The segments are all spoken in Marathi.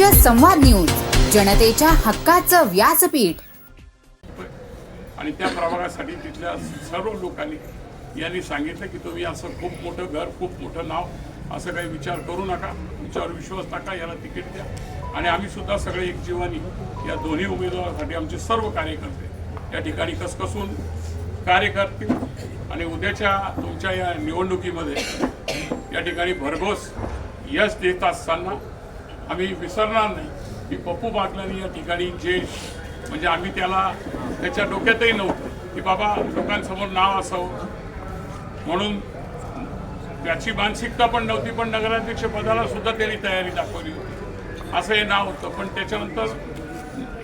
राज्य संवाद न्यूज जनतेच्या हक्काचं व्यासपीठ. आणि त्या प्रभागासाठी तिथल्या सर्व लोकांनी यांनी सांगितलं की तुम्ही असं खूप मोठं घर खूप मोठं नाव असं काही विचार करू नका. तुमच्यावर विश्वास नका याला तिकीट द्या. आणि आम्ही सुद्धा सगळे एक जीवानी या दोन्ही उमेदवारासाठी आमचे सर्व कार्यकर्ते या ठिकाणी कसकसून कार्य करतील. आणि उद्याच्या तुमच्या या निवडणुकीमध्ये या ठिकाणी भरघोस यश देत असताना आम्ही विसरणार नाही. की पप्पू बागलांनी या ठिकाणी जे म्हणजे आम्ही त्याला त्याच्या डोक्यातही नव्हतं. की बाबा लोकांसमोर नाव असावं. म्हणून त्याची मानसिकता पण नव्हती पण नगराध्यक्ष पदाला सुद्धा त्यांनी तयारी दाखवली होती. असं हे नाव होतं. पण त्याच्यानंतर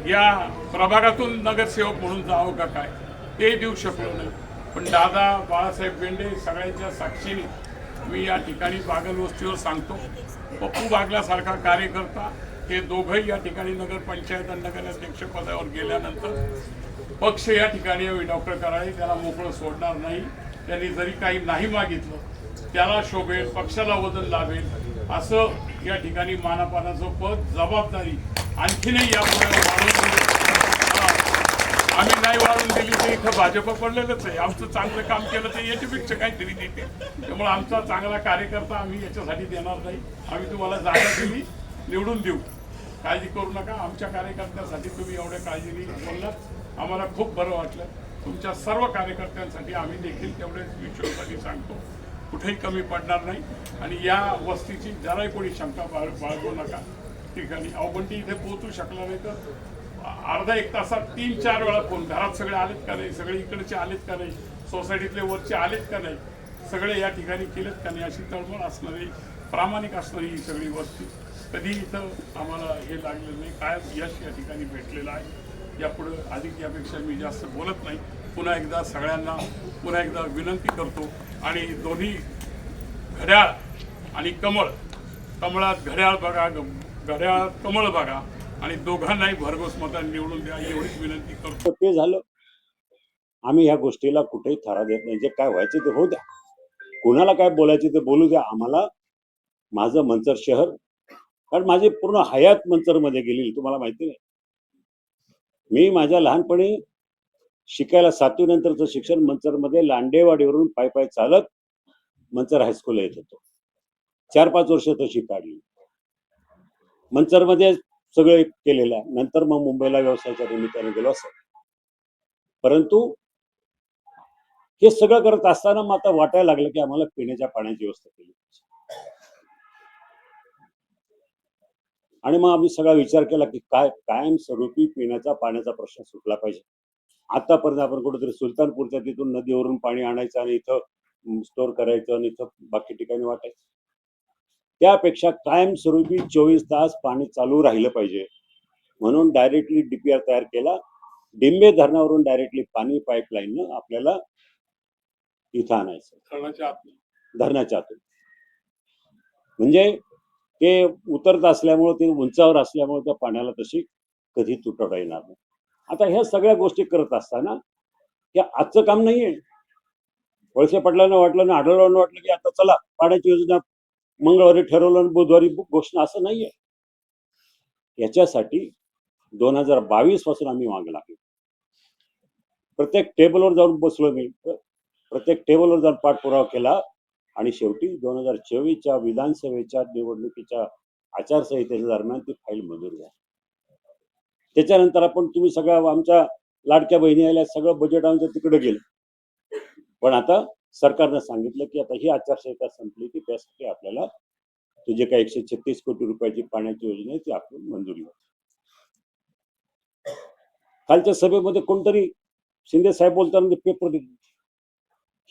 या प्रभागातून नगरसेवक म्हणून जावं का काय ते देऊ शकलो नाही. पण दादा बाळासाहेब बेंडे सगळ्यांच्या साक्षीने मी या ठिकाणी बागल वस्तीवर सांगतो. पप्पू बागलासारखा कार्यकर्ता हे दोघंही या ठिकाणी नगरपंचायत आणि नगराध्यक्ष पदावर गेल्यानंतर पक्ष या ठिकाणी डॉक्टर कराळे त्याला मोकळं सोडणार नाही. त्यांनी जरी काही नाही मागितलं त्याला शोभेल पक्षाला वजन लाभेल असं या ठिकाणी मानापानाचं पद जबाबदारी आणखीनही यापुढे आम्ही नाही वाळून दिली तर इथं भाजप पडलेलंच आहे. आमचं चांगलं काम केलं तर याच्यापेक्षा काहीतरी देते. त्यामुळे आमचा चांगला कार्यकर्ता आम्ही याच्यासाठी देणार नाही. आम्ही तुम्हाला जागा दिली निवडून देऊ. काळजी करू नका. आमच्या कार्यकर्त्यांसाठी तुम्ही एवढ्या काळजीने बोललात. आम्हाला खूप बरं वाटलं. तुमच्या सर्व कार्यकर्त्यांसाठी आम्ही देखील तेवढेच विश्वासाने सांगतो. कुठेही कमी पडणार नाही. आणि या वस्तीची जराही कोणी शंका बाळ बाळगू नका. ठिकाणी अवबंटी इथे पोहोचू शकला नाही तर अर्धा एक तासात तीन चार वेळा फोन. घरात सगळे आलेत का नाही? सगळे इकडचे आलेत का नाही? सोसायटीतले वरचे आलेत का नाही? सगळे या ठिकाणी केलेत का नाही? अशी तळमळ असणारी प्रामाणिक असणारी ही सगळी वस्ती. कधी इथं आम्हाला हे लागलेलं नाही. काय यश या ठिकाणी भेटलेलं आहे. यापुढं अधिक यापेक्षा मी जास्त बोलत नाही. पुन्हा एकदा सगळ्यांना पुन्हा एकदा विनंती करतो. आणि दोन्ही घड्याळ आणि कमळ. कमळात घड्याळ बघा ग- घड्याळात कमळ बघा. आणि दोघांनाही भरघोस मतांनी निवडून द्या एवढीच विनंती करतो. ते झालं. आम्ही ह्या गोष्टीला कुठेही थारा देत नाही. जे काय व्हायचे ते होऊ द्या. कुणाला काय बोलायचे ते बोलू द्या. आम्हाला माझं मंचर शहर कारण माझी पूर्ण हयात मंचरमध्ये गेली तुम्हाला माहिती नाही. मी माझ्या लहानपणी शिकायला सातवी नंतरचं शिक्षण मंचरमध्ये लांडेवाडीवरून पाय पाय चालत मंचर हायस्कूलला येत होतो. चार पाच वर्ष तशी काढली. मंचरमध्ये सगळे केलेलं आहे. नंतर मग मुंबईला व्यवसायाच्या निमित्ताने गेलो असं. परंतु हे सगळं करत असताना मग आता वाटायला लागलं की आम्हाला पिण्याच्या पाण्याची व्यवस्था केली आणि मग आम्ही सगळा विचार केला की काय कायमस्वरूपी पिण्याचा पाण्याचा प्रश्न सुटला पाहिजे. आतापर्यंत आपण कुठेतरी सुलतानपूरच्या तिथून नदीवरून पाणी आणायचं आणि इथं स्टोअर करायचं आणि इथं बाकी ठिकाणी वाटायचं. त्यापेक्षा कायमस्वरूपी चोवीस तास पाणी चालू राहिलं पाहिजे. म्हणून डायरेक्टली डीपीआर तयार केला. डिंबे धरणावरून डायरेक्टली पाणी पाईपलाईन आपल्याला इथं आणायचं. धरणाच्या आत धरणाच्या आतून. म्हणजे ते उतरत असल्यामुळे ते उंचावर असल्यामुळे त्या पाण्याला तशी कधी तुटवता येणार नाही. आता ह्या सगळ्या गोष्टी करत असताना हे आजचं काम नाहीये. वळसे पाटलांना वाटलं ना आढळवांना वाटलं की आता चला पाण्याची योजना मंगळवारी ठरवलं आणि बुधवारी घोषणा असं नाहीये. याच्यासाठी दोन हजार बावीसपासून आम्ही मागे लागलो. प्रत्येक टेबलवर जाऊन बसलो मी. प्रत्येक टेबलवर जाऊन पाठपुरावा केला आणि शेवटी दोन हजार चोवीसच्या विधानसभेच्या निवडणुकीच्या आचारसंहितेच्या दरम्यान ती फाईल मंजूर झाली. त्याच्यानंतर आपण तुम्ही सगळ्या आमच्या लाडक्या बहिणी आल्या सगळं बजेट आमचं तिकडे गेलं. पण आता सरकारनं सांगितलं की आता ही आचारसंहिता संपली की त्यासाठी आपल्याला तुझे काही एकशे छत्तीस कोटी रुपयाची पाण्याची योजना आहे ती आपण मंजुरी होती कालच्या सभेमध्ये कोणतरी शिंदे साहेब बोलताना पेपर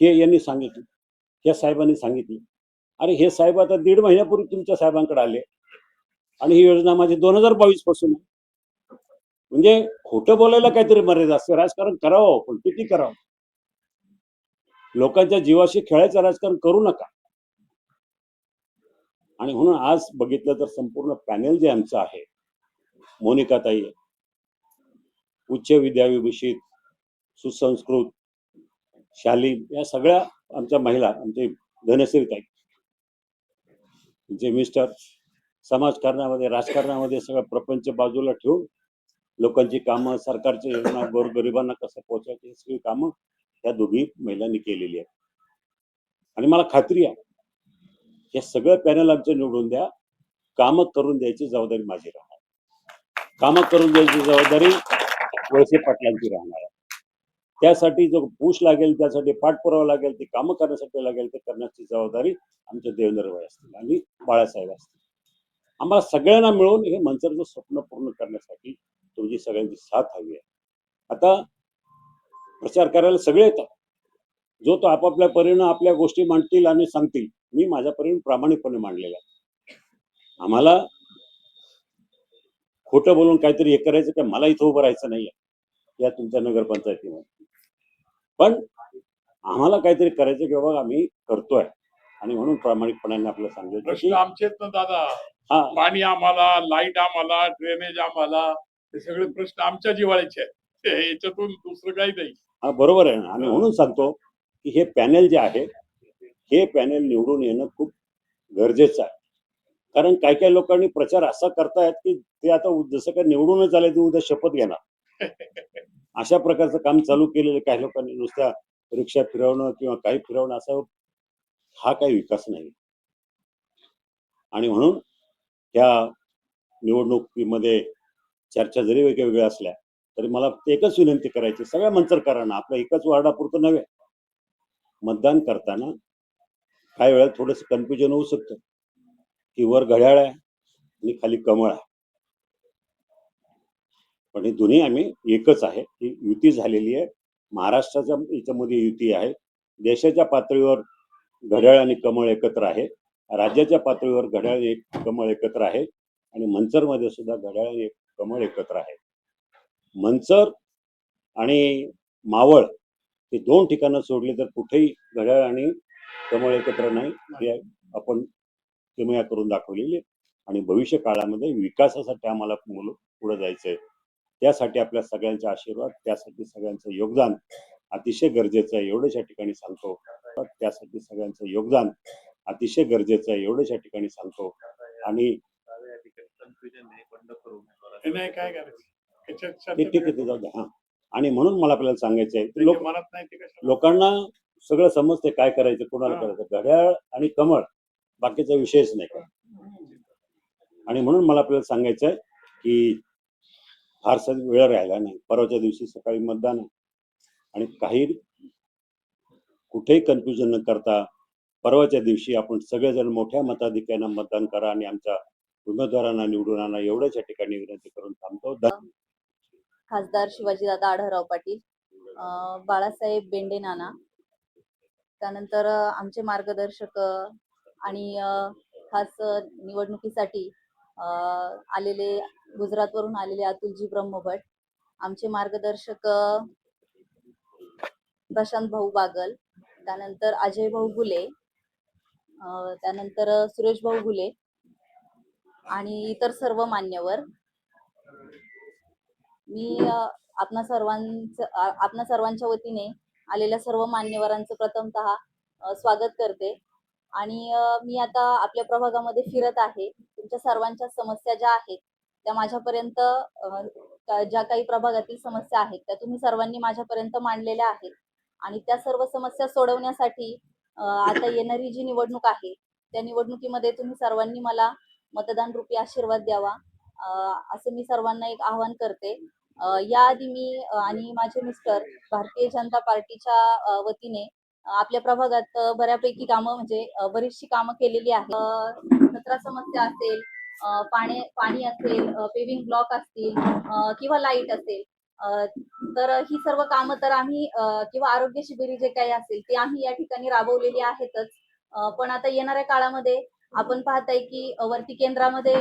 हे यांनी सांगितलं. या साहेबांनी सांगितलं. अरे हे साहेब आता दीड महिन्यापूर्वी तुमच्या साहेबांकडे आले. आणि ही योजना माझी दोन हजार बावीसपासून म्हणजे खोटं बोलायला काहीतरी मर्यादा असते. राजकारण करावं पण किती करावं. लोकांच्या जीवाशी खेळायचं राजकारण करू नका. आणि म्हणून आज बघितलं तर संपूर्ण पॅनेल जे आमचं आहे मोनिकाताई उच्च विद्याविभूषित सुसंस्कृत शालीन या सगळ्या आमच्या महिला आमचे धनश्री ताई जे मिस्टर समाजकारणामध्ये राजकारणामध्ये सगळं प्रपंच बाजूला ठेवून लोकांची कामं सरकारच्या योजना गोरगरिबांना कसं पोहोचायची सगळी कामं या दोघी महिलांनी केलेली आहेत आणि मला खात्री आहे हे सगळं पॅनल आमचं निवडून द्या कामं करून द्यायची जबाबदारी माझी राहणार. कामं करून द्यायची जबाबदारी वळसे पाटलांची राहणार आहे. त्यासाठी जो पूश लागेल त्यासाठी पाठपुरावा लागेल ते कामं करण्यासाठी लागेल ते करण्याची जबाबदारी आमच्या देवेंद्र भाई असतील आणि बाळासाहेब असतील. आम्हाला सगळ्यांना मिळून हे मंचरचं स्वप्न पूर्ण करण्यासाठी तुमची सगळ्यांची साथ हवी आहे. आता प्रचार करायला सगळे येतात. जो तो आपापल्या परीनं आपल्या गोष्टी मांडतील आणि सांगतील मी माझ्या परीनं प्रामाणिकपणे मांडलेला आहे. आम्हाला खोटं बोलून काहीतरी हे करायचं का? मला इथं उभं राहायचं नाहीये या तुमच्या नगरपंचायतीमध्ये. पण आम्हाला काहीतरी करायचं की बाबा आम्ही करतोय आणि म्हणून प्रामाणिकपणाने आपल्याला की आमचे ना दादा. हा. पाणी आम्हाला लाइट आम्हाला ड्रेनेज आम्हाला हे सगळे प्रश्न आमच्या जिवाळ्याचे आहेत. याच्यातून दुसरं काही नाही. हा बरोबर आहे ना. आणि म्हणून सांगतो की हे पॅनेल जे आहे हे पॅनेल निवडून येणं खूप गरजेचं आहे. कारण काही काही लोकांनी प्रचार असा करतायत की ते आता जसं काय निवडूनच आले ते उद्या शपथ घेणार. अशा प्रकारचं काम चालू केलेलं काही लोकांनी नुसत्या रिक्षा फिरवणं किंवा काही फिरवणं असं हा काही विकास नाही. आणि म्हणून त्या निवडणुकीमध्ये चर्चा जरी वेगवेगळ्या असल्या तरी मला एकच विनंती करायची सगळ्या मंचरकरांना आपलं एकाच वार्डापुरतं नव्हे. मतदान करताना काही वेळा थोडस कन्फ्युजन होऊ शकतं. की वर घड्याळ आहे आणि खाली कमळ आहे. पण हे दोन्ही आम्ही एकच आहे ही युती झालेली आहे. महाराष्ट्राच्या याच्यामध्ये युती आहे. देशाच्या पातळीवर घड्याळ आणि कमळ एकत्र आहे. राज्याच्या पातळीवर घड्याळ एक कमळ एकत्र आहे. आणि मंचरमध्ये सुद्धा घड्याळ एक कमळ एकत्र आहे. मंचर आणि मावळ हे दोन ठिकाणं सोडली तर कुठेही घड्याळ आणि कमळ एकत्र नाही. हे आपण किमया करून दाखवलेली आहे. आणि भविष्य काळामध्ये विकासासाठी आम्हाला मुलं पुढे जायचंय त्यासाठी आपल्या सगळ्यांचे आशीर्वाद त्यासाठी सगळ्यांचं योगदान अतिशय गरजेचं आहे. एवढंच या ठिकाणी सांगतो. त्यासाठी सगळ्यांचं योगदान अतिशय गरजेचं आहे. एवढंच या ठिकाणी सांगतो. आणि नाही काय ते ठीक आहे ते जाऊ द्या. हा. आणि म्हणून मला आपल्याला सांगायचं आहे लोक मनात नाही ते कशाला. लोकांना सगळं समजते काय करायचं कोणाला हा. करायचं. घड्याळ आणि कमळ बाकीचा विषयच नाही. आणि म्हणून मला आपल्याला सांगायचं आहे की फारसा वेळ राहिला नाही. परवाच्या दिवशी सकाळी मतदान आहे. आणि काही कुठेही कन्फ्युजन न करता परवाच्या दिवशी आपण सगळेजण मोठ्या मताधिक्यानं मतदान करा आणि आमच्या उमेदवारांना निवडून आणा. एवढ्याच या ठिकाणी विनंती करून थांबतो. ध- खासदार शिवाजीदादा आढळराव पाटील बाळासाहेब बेंडे नाना त्यानंतर आमचे मार्गदर्शक आणि खास निवडणुकीसाठी आलेले गुजरातवरून आलेले अतुलजी ब्रह्मभट आमचे मार्गदर्शक प्रशांत भाऊ बागल त्यानंतर अजय भाऊ गुले त्यानंतर सुरेश भाऊ गुले आणि इतर सर्व मान्यवर. मी आपणा सर्वांचं आपणा सर्वांच्या वतीने आलेल्या सर्व मान्यवरांचं प्रथमतः स्वागत करते. आणि मी आता आपल्या प्रभागामध्ये फिरत आहे. तुमच्या सर्वांच्या समस्या ज्या आहेत त्या माझ्यापर्यंत ज्या काही प्रभागातील समस्या आहेत त्या तुम्ही सर्वांनी माझ्यापर्यंत मांडलेल्या आहेत. आणि त्या सर्व समस्या सोडवण्यासाठी आता येणारी जी निवडणूक आहे त्या निवडणुकीमध्ये तुम्ही सर्वांनी मला मतदान रूपी आशीर्वाद द्यावा. असं मी सर्वांना एक आवाहन करते. याआधी मी आणि माझे मिस्टर भारतीय जनता पार्टीच्या वतीने आपल्या प्रभागात बऱ्यापैकी कामं म्हणजे बरीचशी कामं केलेली आहेत. कचरा समस्या असेल पाणी पाणी असेल पेविंग ब्लॉक असतील किंवा लाइट असेल तर ही सर्व कामं तर आम्ही किंवा आरोग्य शिबिरी जे काही असेल ते आम्ही या ठिकाणी राबवलेली आहेतच. पण आता येणाऱ्या काळामध्ये आपण पाहताय की वरती केंद्रामध्ये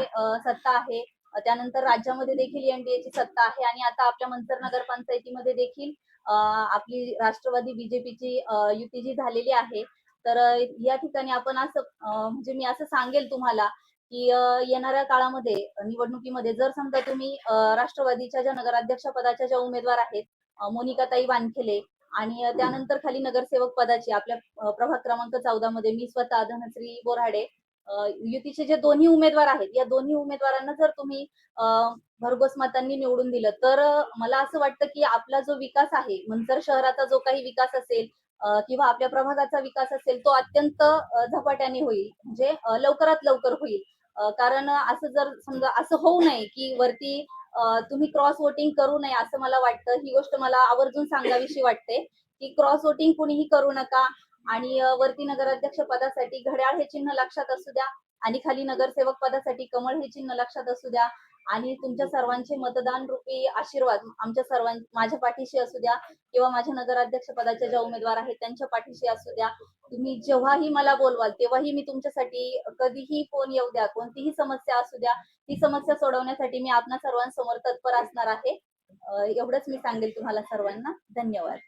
सत्ता आहे. त्यानंतर राज्यामध्ये देखील एनडीएची सत्ता आहे आणि आता आपल्या मंचर नगर पंचायतीमध्ये देखील आपली राष्ट्रवादी बीजेपीची युती जी झालेली आहे. तर या ठिकाणी आपण असं म्हणजे मी असं सांगेल तुम्हाला की येणाऱ्या काळामध्ये निवडणुकीमध्ये जर समजा तुम्ही राष्ट्रवादीच्या ज्या नगराध्यक्ष पदाच्या ज्या उमेदवार आहेत मोनिकाताई वानखेले आणि त्यानंतर खाली नगरसेवक पदाची आपल्या प्रभाग क्रमांक चौदा मध्ये मी स्वतः धनश्री बोराडे युतीचे जे दोन्ही उमेदवार आहेत या दोन्ही उमेदवारांना जर तुम्ही भरघोस मतांनी निवडून दिलं तर मला असं वाटतं की आपला जो विकास आहे मंतर शहराचा जो काही विकास असेल किंवा आपल्या प्रभागाचा विकास असेल तो अत्यंत झपाट्याने होईल. म्हणजे लवकरात लवकर होईल. कारण असं जर समजा असं होऊ नये की वरती तुम्ही क्रॉस वोटिंग करू नये असं मला वाटतं. ही गोष्ट मला आवर्जून सांगावीशी वाटते की क्रॉस वोटिंग कुणीही करू नका. आणि वरती नगराध्यक्ष पदासाठी घड्याळ हे चिन्ह लक्षात असू द्या आणि खाली नगरसेवक पदासाठी कमळ हे चिन्ह लक्षात असू द्या आणि तुमच्या सर्वांचे मतदान रूपी आशीर्वाद आमच्या सर्वां माझ्या पाठीशी असू द्या किंवा माझ्या नगराध्यक्ष पदाच्या ज्या उमेदवार आहेत त्यांच्या पाठीशी असू द्या. तुम्ही जेव्हाही मला बोलवाल तेव्हाही मी तुमच्यासाठी कधीही फोन येऊ द्या कोणतीही समस्या असू द्या ती समस्या सोडवण्यासाठी मी आपणा सर्वांसमोर तत्पर असणार आहे. एवढंच मी सांगेल तुम्हाला सर्वांना. धन्यवाद.